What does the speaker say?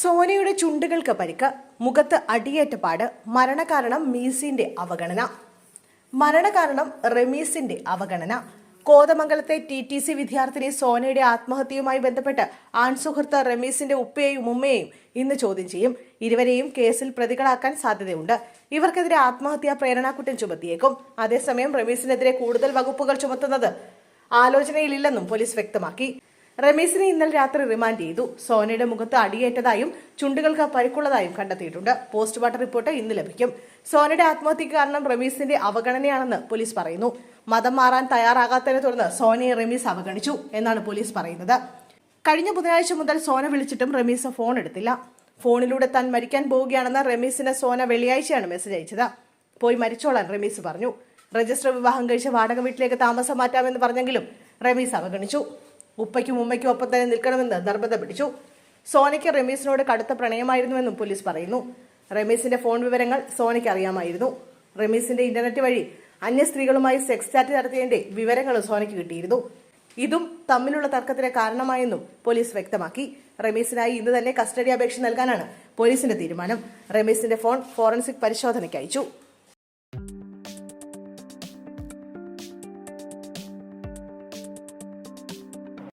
സോനയുടെ ചുണ്ടുകൾക്ക് പരിക്ക് മുഖത്ത് അടിയേറ്റ പാട് മരണകാരണം മീസിന്റെ അവഗണന. മരണകാരണം റമീസിന്റെ അവഗണന. കോതമംഗലത്തെ ടി ടി സി വിദ്യാർത്ഥിനി സോനയുടെ ആത്മഹത്യയുമായി ബന്ധപ്പെട്ട് ആൺസുഹൃത്ത് റമീസിന്റെ ഉപ്പയെയും ഉമ്മയെയും ഇന്ന് ചോദ്യം ചെയ്യും. ഇരുവരെയും കേസിൽ പ്രതികളാക്കാൻ സാധ്യതയുണ്ട്. ഇവർക്കെതിരെ ആത്മഹത്യാ പ്രേരണാക്കുറ്റം ചുമത്തിയേക്കും. അതേസമയം റമീസിനെതിരെ കൂടുതൽ വകുപ്പുകൾ ചുമത്തുന്നത് ആലോചനയിലില്ലെന്നും പോലീസ് വ്യക്തമാക്കി. റമീസിനെ ഇന്നലെ രാത്രി റിമാൻഡ് ചെയ്തു. സോനയുടെ മുഖത്ത് അടിയേറ്റതായും ചുണ്ടുകൾക്ക് പരിക്കുള്ളതായും കണ്ടെത്തിയിട്ടുണ്ട്. പോസ്റ്റ്മോർട്ടം റിപ്പോർട്ട് ഇന്ന് ലഭിക്കും. സോനയുടെ ആത്മഹത്യക്ക് കാരണം റമീസിന്റെ അവഗണനയാണെന്ന് പോലീസ് പറയുന്നു. മതം മാറാൻ തയ്യാറാകാത്തതിനെ തുടർന്ന് സോനയെ റമീസ് അവഗണിച്ചു എന്നാണ് പോലീസ് പറയുന്നത്. കഴിഞ്ഞ ബുധനാഴ്ച മുതൽ സോന വിളിച്ചിട്ടും റമീസ് ഫോൺ എടുത്തില്ല. ഫോണിലൂടെ താൻ മരിക്കാൻ പോവുകയാണെന്ന് റമീസിന് സോന വെള്ളിയാഴ്ചയാണ് മെസ്സേജ് അയച്ചത്. പോയി മരിച്ചോളാൻ റമീസ് പറഞ്ഞു. രജിസ്റ്റർ വിവാഹം കഴിച്ച് വാടക വീട്ടിലേക്ക് താമസം മാറ്റാമെന്ന് പറഞ്ഞെങ്കിലും റമീസ് അവഗണിച്ചു. ഉപ്പയ്ക്കും ഉമ്മയ്ക്കും ഒപ്പം തന്നെ നിൽക്കണമെന്ന് നിർബന്ധം പിടിച്ചു. സോനയ്ക്ക് റമീസിനോട് കടുത്ത പ്രണയമായിരുന്നുവെന്നും പോലീസ് പറയുന്നു. റമീസിന്റെ ഫോൺ വിവരങ്ങൾ സോനയ്ക്ക് അറിയാമായിരുന്നു. റമീസിന്റെ ഇന്റർനെറ്റ് വഴി അന്യ സ്ത്രീകളുമായി സെക്സ് ചാറ്റ് നടത്തിയതിന്റെ വിവരങ്ങൾ സോനയ്ക്ക് കിട്ടിയിരുന്നു. ഇതും തമ്മിലുള്ള തർക്കത്തിന് കാരണമായെന്നും പോലീസ് വ്യക്തമാക്കി. റമീസിനായി ഇന്ന് തന്നെ കസ്റ്റഡി അപേക്ഷ നൽകാനാണ് പോലീസിന്റെ തീരുമാനം. റമീസിന്റെ ഫോൺ ഫോറൻസിക് പരിശോധനയ്ക്ക് അയച്ചു.